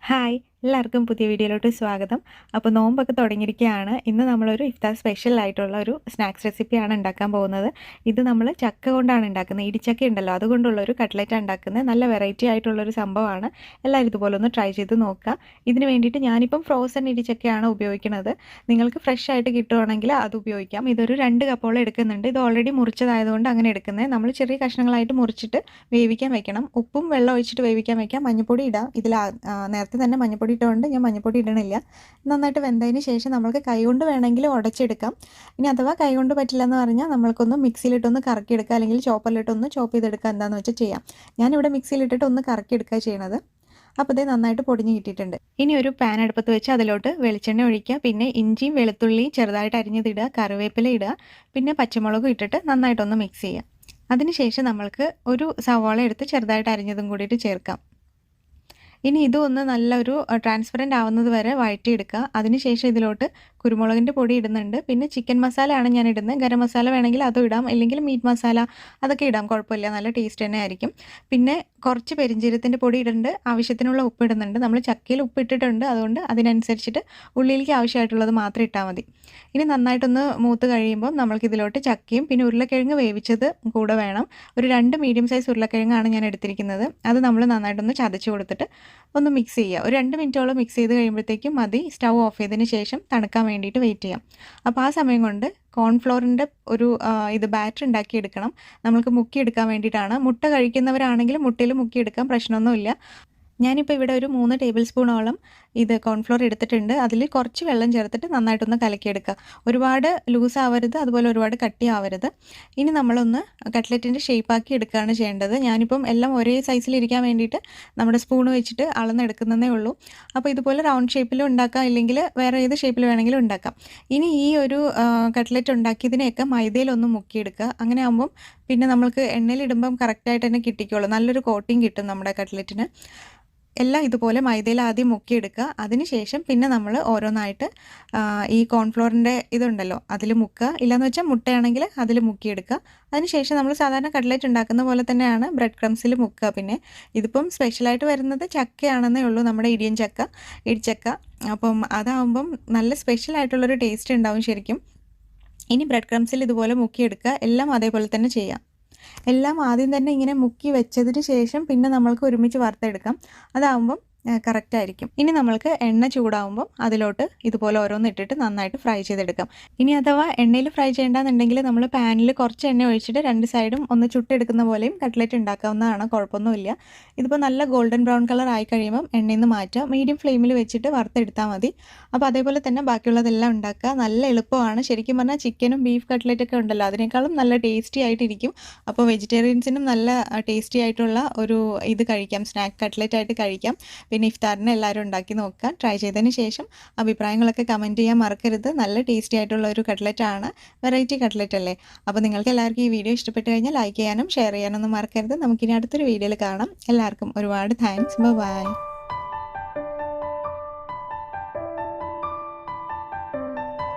Hi. എല്ലാവർക്കും പുതിയ വീഡിയോയിലോട്ട് സ്വാഗതം. അപ്പോൾ നോമ്പൊക്കെ തുടങ്ങിയിരിക്കുകയാണ്. ഇന്ന് നമ്മളൊരു ഇഫ്താർ സ്പെഷ്യൽ ആയിട്ടുള്ള ഒരു സ്നാക്സ് റെസിപ്പിയാണ് ഉണ്ടാക്കാൻ പോകുന്നത്. ഇത് നമ്മൾ ചക്ക കൊണ്ടാണ് ഉണ്ടാക്കുന്നത്. ഇടിച്ചക്ക ഉണ്ടല്ലോ അതുകൊണ്ടുള്ള ഒരു കട്ട്ലറ്റാണ് ഉണ്ടാക്കുന്നത്. നല്ല വെറൈറ്റി ആയിട്ടുള്ളൊരു സംഭവമാണ്. എല്ലാവരും ഇതുപോലെ ഒന്ന് ട്രൈ ചെയ്ത് നോക്കുക. ഇതിന് വേണ്ടിയിട്ട് ഞാനിപ്പം ഫ്രോസൺ ഇടിച്ചക്കയാണ് ഉപയോഗിക്കുന്നത്. നിങ്ങൾക്ക് ഫ്രഷ് ആയിട്ട് കിട്ടുവാണെങ്കിൽ അത് ഉപയോഗിക്കാം. ഇതൊരു രണ്ട് കപ്പോളം എടുക്കുന്നുണ്ട്. ഇത് ഓൾറെഡി മുറിച്ചതായതുകൊണ്ട് അങ്ങനെ എടുക്കുന്നത്. നമ്മൾ ചെറിയ കഷ്ണങ്ങളായിട്ട് മുറിച്ചിട്ട് വേവിക്കാൻ വെക്കണം. ഉപ്പും വെള്ളം ഒഴിച്ചിട്ട് വേവിക്കാൻ വെക്കാം. മഞ്ഞൾപ്പൊടി ഇടാം. ഇതിൽ നേരത്തെ തന്നെ മഞ്ഞൾപ്പൊടി ഇട്ടുകൊണ്ട് ഞാൻ മഞ്ഞൾപ്പൊടി ഇടണില്ല നന്നായിട്ട് വെന്തതിന് ശേഷം നമുക്ക് കൈകൊണ്ട് വേണമെങ്കിൽ ഉടച്ചെടുക്കാം. ഇനി അഥവാ കൈകൊണ്ട് പറ്റില്ല എന്ന് പറഞ്ഞാൽ നമ്മൾക്കൊന്ന് മിക്സിയിലിട്ടൊന്ന് കറക്കിയെടുക്കുക അല്ലെങ്കിൽ ചോപ്പറിലിട്ടൊന്ന് ചോപ്പ് ചെയ്തെടുക്കുക എന്താണെന്ന് വെച്ചാൽ ചെയ്യാം. ഞാനിവിടെ മിക്സിയിലിട്ടിട്ട് ഒന്ന് കറക്കിയെടുക്കുക ചെയ്യണത്. അപ്പോൾ ഇത് നന്നായിട്ട് പൊടിഞ്ഞ് കിട്ടിയിട്ടുണ്ട്. ഇനി ഒരു പാൻ അടുപ്പത്ത് വെച്ച് അതിലോട്ട് വെളിച്ചെണ്ണ ഒഴിക്കുക. പിന്നെ ഇഞ്ചിയും വെളുത്തുള്ളിയും ചെറുതായിട്ട് അരിഞ്ഞതിടുക. കറിവേപ്പില ഇടുക. പിന്നെ പച്ചമുളകും ഇട്ടിട്ട് നന്നായിട്ടൊന്ന് മിക്സ് ചെയ്യുക. അതിനുശേഷം നമ്മൾക്ക് ഒരു സവാള എടുത്ത് ചെറുതായിട്ട് അരിഞ്ഞതും കൂടിയിട്ട് ചേർക്കാം. ഇനി ഇത് ഒന്ന് നല്ലൊരു ട്രാൻസ്പെറന്റ് ആവുന്നത് വരെ വഴറ്റിയെടുക്കുക. അതിനുശേഷം ഇതിലോട്ട് കുരുമുളകിന്റെ പൊടി ഇടുന്നുണ്ട്. പിന്നെ ചിക്കൻ മസാലയാണ് ഞാൻ ഇടുന്നത്. ഗരം മസാല വേണമെങ്കിൽ അതും ഇടാം. അല്ലെങ്കിൽ മീറ്റ് മസാല അതൊക്കെ ഇടാം. കുഴപ്പമില്ല. നല്ല ടേസ്റ്റ് തന്നെ ആയിരിക്കും. പിന്നെ കുറച്ച് പെരിഞ്ചീരത്തിന്റെ പൊടി ഇടുന്നുണ്ട് ആവശ്യത്തിനുള്ള ഉപ്പ് ഇടുന്നുണ്ട്. നമ്മൾ ചക്കയിൽ ഉപ്പ് ഇട്ടിട്ടുണ്ട്. അതുകൊണ്ട് അതിനനുസരിച്ചിട്ട് ഉള്ളിയിലേക്ക് ആവശ്യമായിട്ടുള്ളത് മാത്രം ഇട്ടാൽ മതി. ഇനി നന്നായിട്ടൊന്ന് മൂത്ത് കഴിയുമ്പോൾ നമ്മൾക്ക് ഇതിലോട്ട് ചക്കയും പിന്നെ ഉരുളക്കിഴങ്ങ് വേവിച്ചത് കൂടെ വേണം. ഒരു രണ്ട് മീഡിയം സൈസ് ഉരുളക്കിഴങ്ങാണ് ഞാൻ എടുത്തിരിക്കുന്നത്. അത് നമ്മൾ നന്നായിട്ടൊന്ന് ചതച്ച് കൊടുത്തിട്ട് ഒന്ന് മിക്സ് ചെയ്യുക. ഒരു രണ്ട് മിനിറ്റോളം മിക്സ് ചെയ്ത് കഴിയുമ്പോഴത്തേക്കും മതി സ്റ്റൗ ഓഫ് ചെയ്തതിന് ശേഷം തണുക്കാൻ വേണ്ടിയിട്ട് വെയിറ്റ് ചെയ്യാം. അപ്പോൾ ആ സമയം കൊണ്ട് കോൺഫ്ലോറിന്റെ ഒരു ഇത് ബാറ്റർ ഉണ്ടാക്കി എടുക്കണം. നമുക്ക് മുക്കിയെടുക്കാൻ വേണ്ടിയിട്ടാണ്. മുട്ട കഴിക്കുന്നവരാണെങ്കിൽ മുട്ടയിൽ മുക്കിയെടുക്കാൻ പ്രശ്നമൊന്നുമില്ല. ഞാനിപ്പോൾ ഇവിടെ ഒരു മൂന്ന് ടേബിൾ സ്പൂണോളം ഇത് കോൺഫ്ലോർ എടുത്തിട്ടുണ്ട്. അതിൽ കുറച്ച് വെള്ളം ചേർത്തിട്ട് നന്നായിട്ടൊന്ന് കലക്കിയെടുക്കുക. ഒരുപാട് ലൂസ് ആവരുത് അതുപോലെ ഒരുപാട് കട്ടി ആവരുത്. ഇനി നമ്മളൊന്ന് കട്ട്ലറ്റിന്റെ ഷേപ്പാക്കി എടുക്കുകയാണ് ചെയ്യേണ്ടത്. ഞാനിപ്പം എല്ലാം ഒരേ സൈസിലിരിക്കാൻ വേണ്ടിയിട്ട് നമ്മുടെ സ്പൂൺ വെച്ചിട്ട് അളന്നെടുക്കുന്നതേ ഉള്ളൂ. അപ്പോൾ ഇതുപോലെ റൗണ്ട് ഷേപ്പിലും ഉണ്ടാക്കാം ഇല്ലെങ്കിൽ വേറെ ഏത് ഷേപ്പിൽ വേണമെങ്കിലും ഉണ്ടാക്കാം. ഇനി ഈ ഒരു കട്ട്ലറ്റ് ഉണ്ടാക്കിയതിനെയൊക്കെ മൈദയിലൊന്ന് മുക്കിയെടുക്കുക. അങ്ങനെ ആകുമ്പം പിന്നെ നമ്മൾക്ക് എണ്ണയിലിടുമ്പം കറക്റ്റായിട്ട് തന്നെ കിട്ടിക്കോളൂ. നല്ലൊരു കോട്ടിങ് കിട്ടും നമ്മുടെ കട്ട്ലറ്റിന് എല്ലാം ഇതുപോലെ മൈദയിൽ ആദ്യം മുക്കിയെടുക്കുക. അതിനുശേഷം പിന്നെ നമ്മൾ ഓരോന്നായിട്ട് ഈ കോൺഫ്ലോറിന്റെ ഇതുണ്ടല്ലോ അതിൽ മുക്കുക. ഇല്ലയെന്ന് വെച്ചാൽ മുട്ടയാണെങ്കിൽ അതിൽ മുക്കിയെടുക്കുക. അതിനുശേഷം നമ്മൾ സാധാരണ കട്ട്ലറ്റ് ഉണ്ടാക്കുന്ന പോലെ തന്നെയാണ് ബ്രെഡ് ക്രംസിൽ മുക്കുക പിന്നെ. ഇതിപ്പം സ്പെഷ്യലായിട്ട് വരുന്നത് ചക്കയാണെന്നേ ഉള്ളൂ നമ്മുടെ ഇടിയൻ ചക്ക ഇടിച്ചക്ക അപ്പം അതാവുമ്പം നല്ല സ്പെഷ്യൽ ആയിട്ടുള്ളൊരു ടേസ്റ്റ് ഉണ്ടാവും ശരിക്കും. ഇനി ബ്രെഡ് ക്രംസിൽ ഇതുപോലെ മുക്കിയെടുക്കുക. എല്ലാം അതേപോലെ തന്നെ ചെയ്യാം. എല്ലാം ആദ്യം തന്നെ ഇങ്ങനെ മുക്കി വെച്ചതിന് ശേഷം പിന്നെ നമ്മൾക്ക് ഒരുമിച്ച് വറുത്തെടുക്കാം. അതാവുമ്പം കറക്റ്റ് ആയിരിക്കും. ഇനി നമ്മൾക്ക് എണ്ണ ചൂടാവുമ്പോൾ അതിലോട്ട് ഇതുപോലെ ഓരോന്ന് ഇട്ടിട്ട് നന്നായിട്ട് ഫ്രൈ ചെയ്തെടുക്കാം. ഇനി അഥവാ എണ്ണയിൽ ഫ്രൈ ചെയ്യേണ്ടെന്നുണ്ടെങ്കിൽ നമ്മൾ പാനിൽ കുറച്ച് എണ്ണ ഒഴിച്ചിട്ട് രണ്ട് സൈഡും ഒന്ന് ചുട്ടെടുക്കുന്ന പോലെയും കട്ട്ലറ്റ് ഉണ്ടാക്കാവുന്നതാണ് കുഴപ്പമൊന്നുമില്ല. ഇതിപ്പോൾ നല്ല ഗോൾഡൻ ബ്രൗൺ കളർ ആയി കഴിയുമ്പം എണ്ണയിൽ നിന്ന് മാറ്റുക മീഡിയം ഫ്ലെയിമിൽ വെച്ചിട്ട് വറുത്തെടുത്താൽ മതി. അപ്പോൾ അതേപോലെ തന്നെ ബാക്കിയുള്ളതെല്ലാം ഉണ്ടാക്കുക. നല്ല എളുപ്പമാണ്. ശരിക്കും പറഞ്ഞാൽ ചിക്കനും ബീഫ് കട്ട്ലറ്റൊക്കെ ഉണ്ടല്ലോ അതിനേക്കാളും നല്ല ടേസ്റ്റി ആയിട്ടിരിക്കും. അപ്പോൾ വെജിറ്റേറിയൻസിനും നല്ല ടേസ്റ്റി ആയിട്ടുള്ള ഒരു ഇത് കഴിക്കാം. സ്നാക്ക് കട്ട്ലറ്റ് ആയിട്ട് കഴിക്കാം. പിന്നെ ഇഫ്താറിന് എല്ലാവരും ഉണ്ടാക്കി നോക്കുക. ട്രൈ ചെയ്തതിന് ശേഷം അഭിപ്രായങ്ങളൊക്കെ കമന്റ് ചെയ്യാൻ മറക്കരുത്. നല്ല ടേസ്റ്റി ആയിട്ടുള്ള ഒരു കട്ട്ലറ്റ് ആണ്. വെറൈറ്റി കട്ട്ലറ്റ് അല്ലേ? അപ്പോൾ നിങ്ങൾക്ക് എല്ലാവർക്കും ഈ വീഡിയോ ഇഷ്ടപ്പെട്ട് കഴിഞ്ഞാൽ ലൈക്ക് ചെയ്യാനും ഷെയർ ചെയ്യാനൊന്നും മറക്കരുത്. നമുക്കിനി അടുത്തൊരു വീഡിയോയിൽ കാണാം. എല്ലാവർക്കും ഒരുപാട് താങ്ക്സ് ബൈ